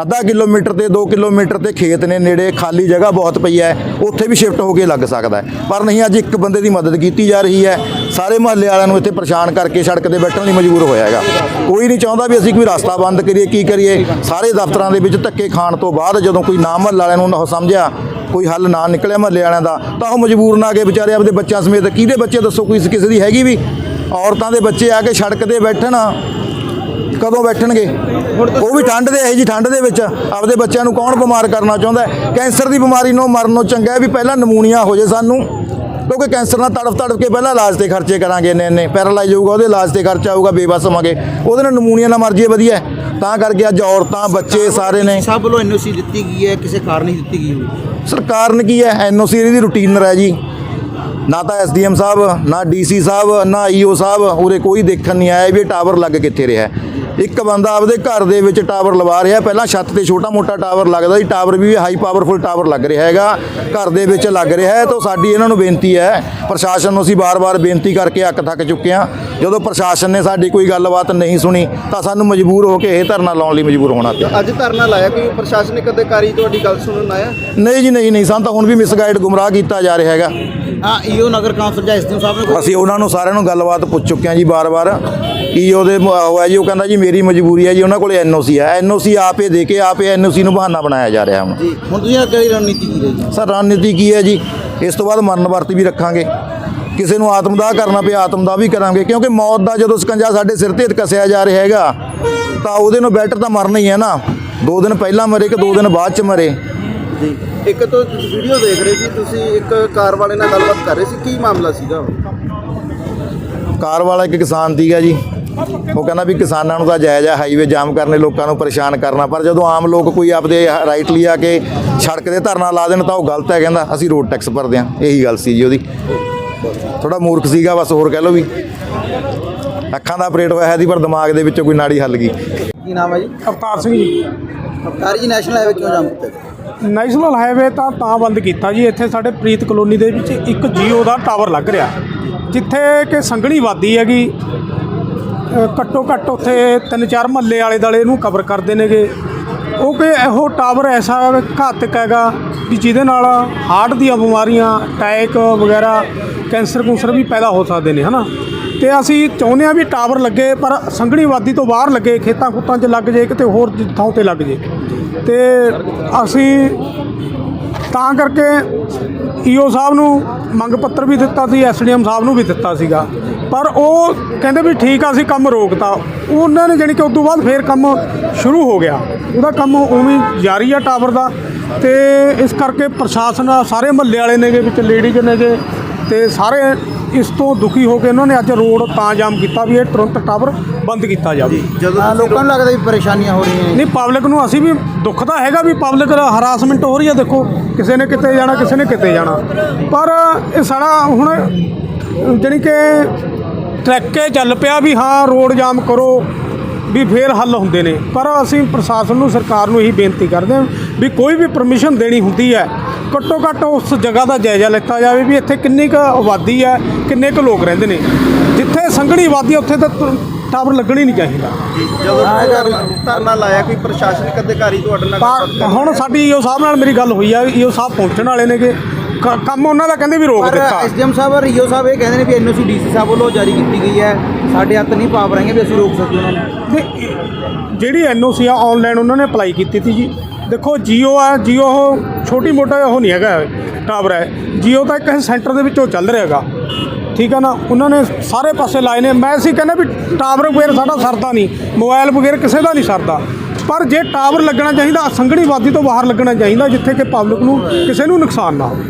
ਅੱਧਾ ਕਿਲੋਮੀਟਰ ਤੇ 2 ਕਿਲੋਮੀਟਰ ਤੇ ਖੇਤ ਨੇ ਨੇੜੇ ਖਾਲੀ ਜਗ੍ਹਾ ਬਹੁਤ ਪਈ ਹੈ। ਉੱਥੇ ਵੀ ਸ਼ਿਫਟ ਹੋ ਕੇ ਲੱਗ ਸਕਦਾ ਹੈ। ਪਰ ਨਹੀਂ, ਅੱਜ ਇੱਕ ਬੰਦੇ ਦੀ ਮਦਦ ਕੀਤੀ ਜਾ ਰਹੀ ਹੈ। ਸਾਰੇ ਮਹੱਲੇ ਵਾਲਿਆਂ ਨੂੰ ਇੱਥੇ ਪਰੇਸ਼ਾਨ ਕਰਕੇ ਸੜਕ ਤੇ ਬੈਠਣ ਲਈ ਮਜਬੂਰ ਹੋਇਆ ਹੈਗਾ। ਕੋਈ ਨਹੀਂ ਚਾਹੁੰਦਾ ਵੀ ਅਸੀਂ ਕੋਈ ਰਸਤਾ ਬੰਦ ਕਰੀਏ, ਕੀ ਕਰੀਏ। ਸਾਰੇ ਦਫ਼ਤਰਾਂ ਦੇ ਵਿੱਚ ਧੱਕੇ ਖਾਣ ਤੋਂ ਬਾਅਦ ਜਦੋਂ ਕੋਈ ਨਾ ਮਹੱਲੇ ਵਾਲਿਆਂ ਨੂੰ ਨਾ ਸਮਝਿਆ, ਕੋਈ ਹੱਲ ਨਾ ਨਿਕਲਿਆ ਮਹੱਲੇ ਵਾਲਿਆਂ ਦਾ, ਤਾਂ ਉਹ ਮਜਬੂਰ ਨਾ ਕੇ ਵਿਚਾਰੇ ਆਪਦੇ ਬੱਚਿਆਂ ਸਮੇਤ। ਕਿਹਦੇ ਬੱਚੇ ਦੱਸੋ ਕੋਈ ਕਿਸੇ ਦੀ ਹੈਗੀ ਵੀ? ਔਰਤਾਂ ਦੇ ਬੱਚੇ ਆ ਕੇ ਸੜਕ ਤੇ ਬੈਠਣ। ਕਦੋਂ ਬੈਠਣਗੇ? ਉਹ ਵੀ ਠੰਡ ਦੇ ਇਹ ਜੀ ਠੰਡ ਦੇ ਵਿੱਚ ਆਪਦੇ ਬੱਚਿਆਂ ਨੂੰ ਕੌਣ ਬਿਮਾਰ ਕਰਨਾ ਚਾਹੁੰਦਾ? ਹੈ? ਕੈਂਸਰ ਦੀ ਬਿਮਾਰੀ ਨੂੰ ਮਰਨ ਨੂੰ ਚੰਗਾ ਹੈ ਵੀ ਪਹਿਲਾਂ ਨਮੂਨੀਆ ਹੋ ਜੇ ਸਾਨੂੰ। ਕਿਉਂਕਿ ਕੈਂਸਰ ਨਾਲ ਤੜਫ ਤੜਫ ਕੇ ਪਹਿਲਾਂ ਇਲਾਜ ਤੇ ਖਰਚੇ ਕਰਾਂਗੇ ਇੰਨੇ ਇੰਨੇ। ਪੈਰਾਲਾਈਜ਼ ਹੋਊਗਾ ਉਹਦੇ ਇਲਾਜ ਤੇ ਖਰਚਾ ਆਊਗਾ ਬੇਬਸ ਹੋਵਾਂਗੇ। ਉਹਦੇ ਨਾਲ ਨਮੂਨੀਆ ਨਾਲ ਮਰ ਜੇ ਵਧੀਆ ਹੈ। ਤਾਂ ਕਰਕੇ ਅੱਜ ਔਰਤਾਂ ਬੱਚੇ ਸਾਰੇ ਨੇ ਸਭ ਵੱਲੋਂ ਐਨਓਸੀ ਦਿੱਤੀ ਗਈ ਹੈ ਕਿਸੇ ਕਾਰਨ ਨਹੀਂ ਦਿੱਤੀ ਗਈ ਹੋਈ। ਸਰਕਾਰ ਨੇ ਕੀ ਹੈ? ਐਨਓਸੀ ਦੀ ਰੂਟੀਨ ਹੈ ਜੀ। ਨਾ ਤਾਂ ਐਸਡੀਐਮ ਸਾਹਿਬ ਨਾ ਡੀਸੀ ਸਾਹਿਬ ਨਾ ਈਓ ਸਾਹਿਬ ਉਰੇ ਕੋਈ ਦੇਖਣ ਨਹੀਂ ਆਇਆ ਵੀ ਇਹ ਟਾਵਰ ਲੱਗ ਕਿੱਥੇ ਰਿਹਾ ਹੈ। ਇੱਕ ਬੰਦਾ ਆਪਦੇ ਘਰ ਦੇ ਵਿੱਚ ਟਾਵਰ ਲਵਾ ਰਿਹਾ ਪਹਿਲਾਂ ਛੱਤ ਤੇ ਛੋਟਾ ਮੋਟਾ ਟਾਵਰ ਲੱਗਦਾ ਸੀ ਟਾਵਰ ਵੀ ਹਾਈ ਪਾਵਰਫੁਲ ਟਾਵਰ ਲੱਗ ਰਿਹਾ ਹੈਗਾ ਘਰ ਦੇ ਵਿੱਚ ਲੱਗ ਰਿਹਾ ਹੈ ਤਾਂ ਸਾਡੀ ਇਹਨਾਂ ਨੂੰ ਬੇਨਤੀ ਹੈ ਪ੍ਰਸ਼ਾਸਨ ਨੂੰ ਅਸੀਂ ਬਾਰ-ਬਾਰ ਬੇਨਤੀ ਕਰਕੇ ਅੱਕ ਥੱਕ ਚੁੱਕੇ ਹਾਂ। ਜਦੋਂ ਪ੍ਰਸ਼ਾਸਨ ਨੇ ਸਾਡੀ ਕੋਈ ਗੱਲਬਾਤ ਨਹੀਂ ਸੁਣੀ ਤਾਂ ਸਾਨੂੰ ਮਜਬੂਰ ਹੋ ਕੇ ਇਹ ਧਰਨਾ ਲਾਉਣ ਲਈ ਮਜਬੂਰ ਹੋਣਾ ਪਿਆ। ਅੱਜ ਧਰਨਾ ਲਾਇਆ ਕੋਈ ਪ੍ਰਸ਼ਾਸਨਿਕ ਅਧਿਕਾਰੀ ਤੁਹਾਡੀ ਗੱਲ ਸੁਣਨ ਆਇਆ? ਨਹੀਂ ਜੀ ਨਹੀਂ ਨਹੀਂ ਸਾਨੂੰ ਤਾਂ ਹੁਣ ਵੀ ਮਿਸਗਾਈਡ ਗੁੰਮਰਾਹ ਕੀਤਾ ਜਾ ਰਿਹਾ ਹੈਗਾ। ਈਓ ਨਗਰ ਕੌਂਸਲ ਜਾਂ ਐਸਡੀਐਮ ਸਾਹਿਬ ਨੇ ਅਸੀਂ ਉਹਨਾਂ ਨੂੰ ਸਾਰਿਆਂ ਨੂੰ ਗੱਲਬਾਤ ਪੁੱਛ ਚੁੱਕੇ ਹਾਂ ਜੀ ਬਾਰ-ਬਾਰ ਕੀ ਉਹਦੇ ਮ- ਉਹ ਹੈ ਜੀ ਉਹ ਕਹਿੰਦਾ ਜੀ ਮੇਰੀ ਮਜਬੂਰੀ ਹੈ ਜੀ ਉਹਨਾਂ ਕੋਲੇ ਐਨਓਸੀ ਹੈ। ਐਨਓਸੀ ਆਪੇ ਦੇ ਕੇ ਆਪੇ ਐਨਓਸੀ ਨੂੰ ਬਹਾਨਾ ਬਣਾਇਆ ਜਾ ਰਿਹਾ ਹੁਣ। ਜੀ ਹੁਣ ਤੁਸੀਂ ਦੀ ਰਣਨੀਤੀ ਕੀ ਰਹੇਗੀ ਸਰ ਰਣਨੀਤੀ ਕੀ ਹੈ ਜੀ? ਇਸ ਤੋਂ ਬਾਅਦ ਮਰਨ ਵਰਤ ਵੀ ਰੱਖਾਂਗੇ। ਕਿਸੇ ਨੂੰ ਆਤਮਦਾਹ ਕਰਨਾ ਪਿਆ ਆਤਮਦਾਹ ਵੀ ਕਰਾਂਗੇ। ਕਿਉਂਕਿ ਮੌਤ ਦਾ ਜਦੋਂ ਸਕੰਜਾ ਸਾਡੇ ਸਿਰ ਤੇ ਕੱਸਿਆ ਜਾ ਰਿਹਾ ਹੈਗਾ ਤਾਂ ਉਹਦੇ ਨੂੰ ਬੈਟਰ ਤਾਂ ਮਰਨਾ ਹੀ ਹੈ ਨਾ। ਦੋ ਦਿਨ ਪਹਿਲਾਂ ਮਰੇ ਕਿ ਦੋ ਦਿਨ ਬਾਅਦ ਚ ਮਰੇ। ਇੱਕ ਤੋਂ ਵੀਡੀਓ ਦੇਖ ਰਹੇ ਸੀ ਤੁਸੀਂ ਇੱਕ ਕਾਰ ਵਾਲੇ ਨਾਲ ਗੱਲਬਾਤ ਕਰ ਰਹੇ ਸੀ ਕੀ ਮਾਮਲਾ ਸੀਗਾ? ਕਾਰ ਵਾਲਾ ਇੱਕ ਕਿਸਾਨ ਸੀਗਾ ਜੀ। ਉਹ ਕਹਿੰਦਾ ਵੀ ਕਿਸਾਨਾਂ ਨੂੰ ਤਾਂ ਜਾਇਜ਼ ਹੈ ਹਾਈਵੇ ਜਾਮ ਕਰਨੇ ਲੋਕਾਂ ਨੂੰ ਪਰੇਸ਼ਾਨ ਕਰਨਾ ਪਰ ਜਦੋਂ ਆਮ ਲੋਕ ਕੋਈ ਆਪਦੇ ਰਾਈਟ ਲਈ ਆ ਕੇ ਸੜਕ ਤੇ ਧਰਨਾ ਲਾ ਦੇਣ ਤਾਂ ਉਹ ਗਲਤ ਹੈ ਕਹਿੰਦਾ ਅਸੀਂ ਰੋਡ ਟੈਕਸ ਭਰਦੇ ਹਾਂ ਇਹੀ ਗੱਲ ਸੀ ਜੀ ਉਹਦੀ। ਥੋੜਾ ਮੂਰਖ ਸੀਗਾ ਬਸ ਹੋਰ ਕਹਿ ਲਓ ਵੀ। ਅੱਖਾਂ ਦਾ ਆਪਰੇਟ ਹੋਇਆ ਸੀ ਪਰ ਦਿਮਾਗ ਦੇ ਵਿੱਚੋਂ ਕੋਈ ਨਾੜੀ ਹੱਲ ਗਈ। ਕੀ ਨਾਮ ਹੈ ਜੀ? ਅਵਤਾਰ ਸਿੰਘ ਜੀ। ਅਵਤਾਰ ਜੀ ਨੈਸ਼ਨਲ ਹਾਈਵੇ ਕਿਉਂ ਜਾਮ ਕੀਤਾ? ਨੈਸ਼ਨਲ ਹਾਈਵੇ ਤਾਂ ਤਾਂ ਬੰਦ ਕੀਤਾ ਜੀ। ਇੱਥੇ ਸਾਡੇ ਪ੍ਰੀਤ ਕਲੋਨੀ ਦੇ ਵਿੱਚ ਇੱਕ ਜੀਓ ਦਾ ਟਾਵਰ ਲੱਗ ਰਿਹਾ। ਜਿੱਥੇ ਕਿ ਸੰਘਣੀ ਵਾਦੀ ਹੈਗੀ। ਘੱਟੋ ਘੱਟ ਉੱਥੇ ਤਿੰਨ ਚਾਰ ਮਹੱਲੇ ਵਾਲੇ ਦਾਲੇ ਨੂੰ ਕਵਰ ਕਰਦੇ ਨੇਗੇ। ਉਹ ਕਿ ਇਹੋ ਟਾਵਰ ਐਸਾ ਘਾਤਕ ਹੈਗਾ ਵੀ ਜਿਹਦੇ ਨਾਲ ਹਾਰਟ ਦੀਆਂ ਬਿਮਾਰੀਆਂ, ਅਟੈਕ ਵਗੈਰਾ, ਕੈਂਸਰ ਕੂੰਸਰ ਵੀ ਪੈਦਾ ਹੋ ਸਕਦੇ ਨੇ, ਹਨਾ? ਤੇ ਅਸੀਂ ਚਾਹੁੰਦੇ ਆ ਵੀ ਟਾਵਰ ਲੱਗੇ, ਪਰ ਸੰਘਣੀ ਵਾਦੀ ਤੋਂ ਬਾਹਰ ਲੱਗੇ, ਖੇਤਾਂ ਖੁੱਤਾਂ 'ਚ ਲੱਗ ਜੇ, ਕਿਤੇ ਹੋਰ ਥਾਂ ਤੇ ਲੱਗ ਜੇ। ਤੇ ਅਸੀਂ ਤਾਂ ਕਰਕੇ ਈਓ ਸਾਹਿਬ ਨੂੰ ਮੰਗ ਪੱਤਰ ਵੀ ਦਿੱਤਾ ਸੀ ਐਸਡੀਐਮ ਸਾਹਿਬ ਨੂੰ ਵੀ ਦਿੱਤਾ ਸੀਗਾ। ਪਰ ਉਹ ਕਹਿੰਦੇ ਵੀ ਠੀਕ ਆ, ਅਸੀਂ ਕੰਮ ਰੋਕਤਾ। ਉਹਨਾਂ ਨੇ ਜਾਣੀ ਕਿ ਉਸ ਤੋਂ ਬਾਅਦ ਫੇਰ ਕੰਮ ਸ਼ੁਰੂ ਹੋ ਗਿਆ। ਉਹਦਾ ਕੰਮ ਉਵੇਂ ਜਾਰੀ ਆ ਟਾਵਰ ਦਾ। ਤੇ ਇਸ ਕਰਕੇ ਪ੍ਰਸ਼ਾਸਨ ਸਾਰੇ ਮਹੱਲੇ ਵਾਲੇ ਨੇਗੇ, ਵਿੱਚ ਲੇਡੀਜ਼ ਨੇਗੇ, ਤੇ ਸਾਰੇ ਇਸ ਤੋਂ ਦੁਖੀ ਹੋ ਕੇ ਉਹਨਾਂ ਨੇ ਅੱਜ ਰੋਡ ਤਾਂ ਜਾਮ ਕੀਤਾ ਵੀ ਇਹ ਤੁਰੰਤ ਟਾਵਰ ਬੰਦ ਕੀਤਾ ਜਾਵੇ। ਹਾਂ, ਲੋਕਾਂ ਨੂੰ ਲੱਗਦਾ ਵੀ ਪਰੇਸ਼ਾਨੀਆਂ ਹੋ ਰਹੀਆਂ ਨੇ। ਨਹੀਂ ਪਬਲਿਕ ਨੂੰ ਅਸੀਂ ਵੀ ਦੁੱਖ ਤਾਂ ਹੈਗਾ ਵੀ ਪਬਲਿਕ ਹਰਾਸਮੈਂਟ ਹੋ ਰਹੀ ਹੈ ਦੇਖੋ ਕਿਸੇ ਨੇ ਕਿਤੇ ਜਾਣਾ ਕਿਸੇ ਨੇ ਕਿਤੇ ਜਾਣਾ। ਪਰ ਇਹ ਸਾਡਾ ਹੁਣ ਜਾਣੀ ਕਿ ਟਰੱਕੇ ਚੱਲ ਪਿਆ ਵੀ ਹਾਂ ਰੋਡ ਜਾਮ ਕਰੋ ਵੀ ਫੇਰ ਹੱਲ ਹੁੰਦੇ ਨੇ। ਪਰ ਅਸੀਂ ਪ੍ਰਸ਼ਾਸਨ ਨੂੰ ਸਰਕਾਰ ਨੂੰ ਇਹੀ ਬੇਨਤੀ ਕਰਦੇ ਹਾਂ ਵੀ ਕੋਈ ਵੀ ਪਰਮਿਸ਼ਨ ਦੇਣੀ ਹੁੰਦੀ ਹੈ ਘੱਟੋ ਘੱਟ ਉਸ ਜਗ੍ਹਾ ਦਾ ਜਾਇਜ਼ਾ ਲਿੱਤਾ ਜਾਵੇ ਵੀ ਇੱਥੇ ਕਿੰਨੀ ਕੁ ਆਬਾਦੀ ਹੈ ਕਿੰਨੇ ਕੁ ਲੋਕ ਰਹਿੰਦੇ ਨੇ। ਜਿੱਥੇ ਸੰਘਣੀ ਆਬਾਦੀ ਹੈ, ਉੱਥੇ ਤਾਂ ਟਾਵਰ ਲੱਗਣਾ ਹੀ ਨਹੀਂ ਚਾਹੀਦਾ। ਜਦੋਂ ਧਰਨਾ ਲਾਇਆ ਕੋਈ ਪ੍ਰਸ਼ਾਸਨਿਕ ਅਧਿਕਾਰੀ ਤੁਹਾਡੇ ਨਾਲ ਹੁਣ ਸਾਡੀ ਈਓ ਸਾਹਿਬ ਨਾਲ ਮੇਰੀ ਗੱਲ ਹੋਈ ਆ ਈਓ ਸਾਹਿਬ ਪਹੁੰਚਣ ਵਾਲੇ ਨੇਗੇ। ਕ- ਕੰਮ ਉਹਨਾਂ ਦਾ ਕਹਿੰਦੇ ਵੀ ਰੋਕ ਪਰ ਦਿੱਤਾ। ਐਸਡੀਐਮ ਸਾਹਿਬ ਔਰ ਈਓ ਸਾਹਿਬ ਇਹ ਕਹਿੰਦੇ ਨੇ ਵੀ ਐਨਓਸੀ ਡੀਸੀ ਸਾਹਿਬ ਵੱਲੋਂ ਜਾਰੀ ਕੀਤੀ ਗਈ ਹੈ। ਸਾਡੇ ਹੱਥ ਨਹੀਂ ਪਾਵਰ ਹੈਗੇ ਵੀ ਅਸੀਂ ਰੋਕ ਸਕਦੇ ਉਹਨਾਂ ਨੂੰ ਤੇ ਜਿਹੜੀ ਐਨਓਸੀ ਆ ਆਨਲਾਈਨ ਉਹਨਾਂ ਨੇ ਅਪਲਾਈ ਕੀਤੀ ਸੀ ਜੀ। ਦੇਖੋ ਜੀਓ ਆ ਜੀਓ ਉਹ ਛੋਟੀ ਮੋਟਾ ਉਹ ਨਹੀਂ ਹੈਗਾ, ਟਾਵਰ ਹੈ। ਜੀਓ ਤਾਂ ਇੱਕ ਸੈਂਟਰ ਦੇ ਵਿੱਚੋਂ ਚੱਲ ਰਿਹਾ ਹੈਗਾ। ਠੀਕ ਹੈ ਨਾ? ਉਹਨਾਂ ਨੇ ਸਾਰੇ ਪਾਸੇ ਲਾਏ ਨੇ। ਮੈਂ ਅਸੀਂ ਕਹਿੰਦਾ ਵੀ ਟਾਵਰ ਵਗੈਰ ਸਾਡਾ ਸਰਦਾ ਨਹੀਂ। ਮੋਬਾਈਲ ਵਗੈਰ ਕਿਸੇ ਦਾ ਨਹੀਂ ਸਰਦਾ। ਪਰ ਜੇ ਟਾਵਰ ਲੱਗਣਾ ਚਾਹੀਦਾ ਸੰਘਣੀ ਵਾਦੀ ਤੋਂ ਬਾਹਰ ਲੱਗਣਾ ਚਾਹੀਦਾ ਜਿੱਥੇ ਕਿ ਪਬਲਿਕ ਨੂੰ ਕਿਸੇ ਨੂੰ ਨੁਕਸਾਨ ਨਾ ਹੋਵੇ।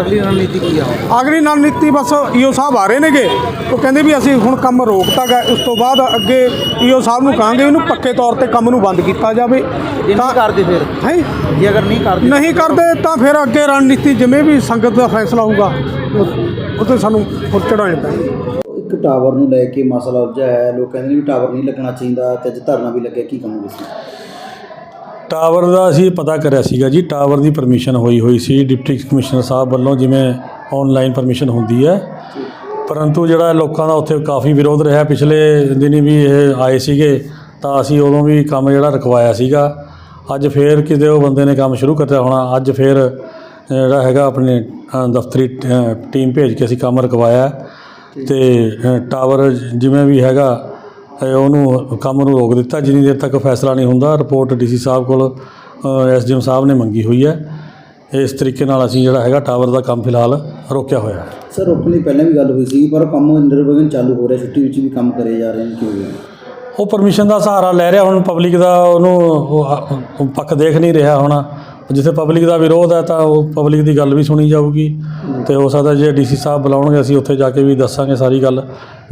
ਅਗਲੀ ਰਣਨੀਤੀ ਕੀ ਆ? ਅਗਲੀ ਰਣਨੀਤੀ ਬਸ ਈਓ ਸਾਹਿਬ ਆ ਰਹੇ ਨੇਗੇ। ਉਹ ਕਹਿੰਦੇ ਵੀ ਅਸੀਂ ਹੁਣ ਕੰਮ ਰੋਕਤਾ ਗਾ। ਉਸ ਤੋਂ ਬਾਅਦ ਅੱਗੇ ਈਓ ਸਾਹਿਬ ਨੂੰ ਕਹਾਂਗੇ ਇਹਨੂੰ ਪੱਕੇ ਤੌਰ ਤੇ ਕੰਮ ਨੂੰ ਬੰਦ ਕੀਤਾ ਜਾਵੇ। ਜੇ ਨਹੀਂ ਕਰਦੇ ਫਿਰ? ਹੈ? ਜੇ ਅਗਰ ਨਹੀਂ ਕਰਦੇ? ਨਹੀਂ ਕਰਦੇ ਤਾਂ ਫਿਰ ਅੱਗੇ ਰਣਨੀਤੀ ਜਿਵੇਂ ਵੀ ਸੰਗਤ ਦਾ ਫੈਸਲਾ ਹੋਊਗਾ ਉਹ- ਉਹ ਤੇ ਸਾਨੂੰ ਫੁੱਲ ਚੜਾਉਣੇ ਪੈਣਗੇ ਇੱਕ ਟਾਵਰ ਨੂੰ ਲੈ ਕੇ ਮਸਲਾ ਉੱਜਾ ਹੈ। ਲੋਕ ਕਹਿੰਦੇ ਨੇ ਵੀ ਟਾਵਰ ਨਹੀਂ ਲੱਗਣਾ ਚਾਹੀਦਾ ਤੇ ਅੱਜ ਧਰਨਾ ਵੀ ਲੱਗਿਆ। ਕੀ ਕਹੋਗੇ ਤੁਸੀਂ? ਟਾਵਰ ਦਾ ਅਸੀਂ ਪਤਾ ਕਰਿਆ ਸੀਗਾ ਜੀ, ਟਾਵਰ ਦੀ ਪਰਮਿਸ਼ਨ ਹੋਈ ਹੋਈ ਸੀ, ਡਿਪਟੀ ਕਮਿਸ਼ਨਰ ਸਾਹਿਬ ਵੱਲੋਂ ਜਿਵੇਂ ਆਨਲਾਈਨ ਪਰਮਿਸ਼ਨ ਹੁੰਦੀ ਹੈ। ਪਰੰਤੂ ਜਿਹੜਾ ਲੋਕਾਂ ਦਾ ਉੱਥੇ ਕਾਫੀ ਵਿਰੋਧ ਰਿਹਾ, ਪਿਛਲੇ ਦਿਨੀ ਵੀ ਇਹ ਆਏ ਸੀਗੇ, ਤਾਂ ਅਸੀਂ ਉਦੋਂ ਵੀ ਕੰਮ ਜਿਹੜਾ ਰਖਵਾਇਆ ਸੀਗਾ। ਅੱਜ ਫੇਰ ਕਿਤੇ ਉਹ ਬੰਦੇ ਨੇ ਕੰਮ ਸ਼ੁਰੂ ਕਰਿਆ ਹੋਣਾ, ਅੱਜ ਫੇਰ ਜਿਹੜਾ ਹੈਗਾ ਆਪਣੇ ਦਫ਼ਤਰੀ ਟੀਮ ਭੇਜ ਕੇ ਅਸੀਂ ਕੰਮ ਰਕਵਾਇਆ। ਤੇ ਟਾਵਰ ਜਿਵੇਂ ਵੀ ਹੈਗਾ ਉਹਨੂੰ ਕੰਮ ਨੂੰ ਰੋਕ ਦਿੱਤਾ। ਜਿੰਨੀ ਦੇਰ ਤੱਕ ਫੈਸਲਾ ਨਹੀਂ ਹੁੰਦਾ ਰਿਪੋਰਟ ਡੀਸੀ ਸਾਹਿਬ ਕੋਲ ਐਸਡੀਐਮ ਸਾਹਿਬ ਨੇ ਮੰਗੀ ਹੋਈ ਹੈ। ਇਸ ਤਰੀਕੇ ਨਾਲ ਅਸੀਂ ਜਿਹੜਾ ਹੈਗਾ ਟਾਵਰ ਦਾ ਕੰਮ ਫਿਲਹਾਲ ਰੋਕਿਆ ਹੋਇਆ ਹੈ। ਸਰ ਰੋਕਣ ਦੀ ਪਹਿਲਾਂ ਵੀ ਗੱਲ ਹੋਈ ਸੀ ਪਰ ਕੰਮ ਨਿਰਵਿਘਨ ਚਾਲੂ ਹੋ ਰਿਹਾ ਛੁੱਟੀ ਵਿੱਚ ਵੀ ਕੰਮ ਕਰੇ ਜਾ ਰਹੇ ਨੇ ਕਿਉਂ ਉਹ ਪਰਮਿਸ਼ਨ ਦਾ ਸਹਾਰਾ ਲੈ ਰਿਹਾ ਹੁਣ ਪਬਲਿਕ ਦਾ ਉਹਨੂੰ ਉਹ- ਉਹ ਪੱਖ ਦੇਖ ਨਹੀਂ ਰਿਹਾ ਹੋਣਾ। ਜਿੱਥੇ ਪਬਲਿਕ ਦਾ ਵਿਰੋਧ ਹੈ ਤਾਂ ਉਹ ਪਬਲਿਕ ਦੀ ਗੱਲ ਵੀ ਸੁਣੀ ਜਾਊਗੀ। ਤੇ ਹੋ ਸਕਦਾ ਜੇ ਡੀਸੀ ਸਾਹਿਬ ਬੁਲਾਉਣਗੇ ਅਸੀਂ ਉੱਥੇ ਜਾ ਕੇ ਵੀ ਦੱਸਾਂਗੇ ਸਾਰੀ ਗੱਲ।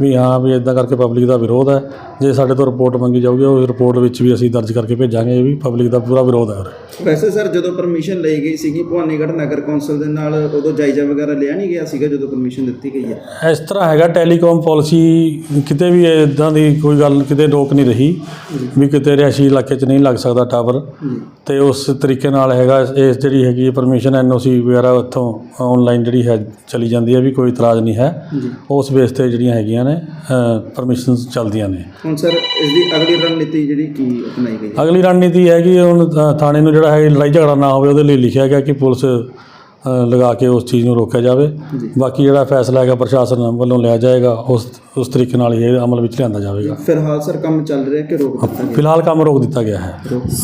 ਵੀ ਹਾਂ ਵੀ ਇਦਾਂ ਕਰਕੇ ਪਬਲਿਕ ਦਾ ਵਿਰੋਧ ਹੈ। ਜੇ ਸਾਡੇ ਤੋਂ ਰਿਪੋਰਟ ਮੰਗੀ ਜਾਊਗੀ ਉਹ ਰਿਪੋਰਟ ਵਿੱਚ ਵੀ ਅਸੀਂ ਦਰਜ ਕਰਕੇ ਭੇਜਾਂਗੇ ਵੀ ਪਬਲਿਕ ਦਾ ਪੂਰਾ ਵਿਰੋਧ ਹੈ। ਵੈਸੇ ਸਰ ਜਦੋਂ ਪਰਮਿਸ਼ਨ ਲਈ ਗਈ ਸੀਗੀ ਭਵਾਨੀਗੜ੍ਹ ਨਗਰ ਕੌਂਸਲ ਦੇ ਨਾਲ ਉਦੋਂ ਜਾਇਜ਼ਾ ਵਗੈਰਾ ਲਿਆ ਨਹੀਂ ਗਿਆ ਸੀਗਾ ਜਦੋਂ ਪਰਮਿਸ਼ਨ ਦਿੱਤੀ ਗਈ ਹੈ? ਇਸ ਤਰ੍ਹਾਂ ਹੈਗਾ ਟੈਲੀਕਾਮ ਪਾਲਿਸੀ ਕਿਤੇ ਵੀ ਇਦਾਂ ਦੀ ਕੋਈ ਗੱਲ ਕਿਤੇ ਰੋਕ ਨਹੀਂ ਰਹੀ ਵੀ ਕਿਤੇ ਰਿਹਾਇਸ਼ੀ ਇਲਾਕੇ 'ਚ ਨਹੀਂ ਲੱਗ ਸਕਦਾ ਟਾਵਰ ਤੇ ਉਸ ਤਰੀਕੇ ਨਾਲ ਹੈਗਾ ਇਸ ਜਿਹੜੀ ਹੈਗੀ ਪਰਮਿਸ਼ਨ ਐਨਓਸੀ ਵਗੈਰਾ ਉੱਥੋਂ ਆਨਲਾਈਨ ਜਿਹੜੀ ਹੈ ਚਲੀ ਜਾਂਦੀ ਹੈ ਵੀ ਕੋਈ ਇਤਰਾਜ਼ ਨਹੀਂ ਹੈ। ਉਸ ਬੇਸ ਤੇ ਜਿਹੜੀਆਂ ਹੈਗੀਆਂ ਨੇ ਪਰਮਿਸ਼ਨਸ ਚੱਲਦੀਆਂ ਨੇ। ਹੁਣ ਸਰ ਇਸ ਦੀ ਅਗਲੀ ਰਣਨੀਤੀ ਜਿਹੜੀ ਕੀ ਅਪਣਾਈ ਗਈ ਅਗਲੀ ਰਣਨੀਤੀ ਹੈਗੀ ਹੁਣ ਥਾਣੇ ਨੂੰ ਜਿਹੜਾ ਹੈ ਲੜਾਈ ਝਗੜਾ ਨਾ ਹੋਵੇ ਉਹਦੇ ਲਈ ਲਿਖਿਆ ਗਿਆ ਕਿ ਪੁਲਿਸ ਲਗਾ ਕੇ ਉਸ ਚੀਜ਼ ਨੂੰ ਰੋਕਿਆ ਜਾਵੇ। ਬਾਕੀ ਜਿਹੜਾ ਫੈਸਲਾ ਹੈਗਾ ਪ੍ਰਸ਼ਾਸਨ ਵੱਲੋਂ ਲਿਆ ਜਾਏਗਾ ਉਸ ਉਸ ਤਰੀਕੇ ਨਾਲ ਇਹ ਅਮਲ ਵਿੱਚ ਲਿਆਂਦਾ ਜਾਵੇਗਾ। ਫਿਲਹਾਲ ਸਰ ਕੰਮ ਚੱਲ ਰਿਹਾ ਕਿ ਰੋਕ ਦਿੱਤਾ ਫਿਲਹਾਲ ਕੰਮ ਰੋਕ ਦਿੱਤਾ ਗਿਆ ਹੈ।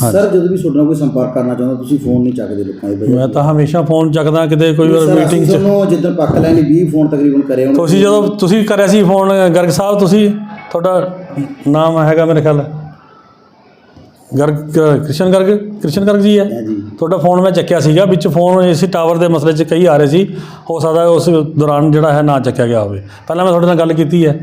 ਸਰ ਜਦੋਂ ਵੀ ਤੁਹਾਡੇ ਕੋਈ ਸੰਪਰਕ ਕਰਨਾ ਚਾਹੁੰਦਾ ਤੁਸੀਂ ਫੋਨ ਨਹੀਂ ਚੱਕਦੇ ਲੋਕਾਂ ਦੇ ਮੈਂ ਤਾਂ ਹਮੇਸ਼ਾ ਫੋਨ ਚੱਕਦਾ ਕਿਤੇ ਕੋਈ ਵਾਰ ਮੀਟਿੰਗ 'ਚ ਤੁਹਾਨੂੰ ਜਿੱਦਾਂ ਪੱਕ ਲੈਣੀ 20 ਫੋਨ ਤਕਰੀਬਨ ਕਰੇ ਹੋਣ ਤੁਸੀਂ ਜਦੋਂ ਤੁਸੀਂ ਕਰਿਆ ਸੀ ਫੋਨ ਗਰਗ ਸਾਹਿਬ ਤੁਸੀਂ? ਤੁਹਾਡਾ ਨਾਮ ਹੈਗਾ ਮੇਰੇ ਖਿਆਲ? ਗਰਗ ਕ੍ਰਿਸ਼ਨ ਗਰਗ ਕ੍ਰਿਸ਼ਨ ਗਰਗ ਜੀ ਹੈ। ਤੁਹਾਡਾ ਫੋਨ ਮੈਂ ਚੱਕਿਆ ਸੀਗਾ ਵਿੱਚ ਫੋਨ ਇਸ ਟਾਵਰ ਦੇ ਮਸਲੇ 'ਚ ਕਈ ਆ ਰਹੇ ਸੀ। ਹੋ ਸਕਦਾ ਉਸ ਦੌਰਾਨ ਜਿਹੜਾ ਹੈ ਨਾ ਚੱਕਿਆ ਗਿਆ ਹੋਵੇ। ਪਹਿਲਾਂ ਮੈਂ ਤੁਹਾਡੇ ਨਾਲ ਗੱਲ ਕੀਤੀ ਹੈ।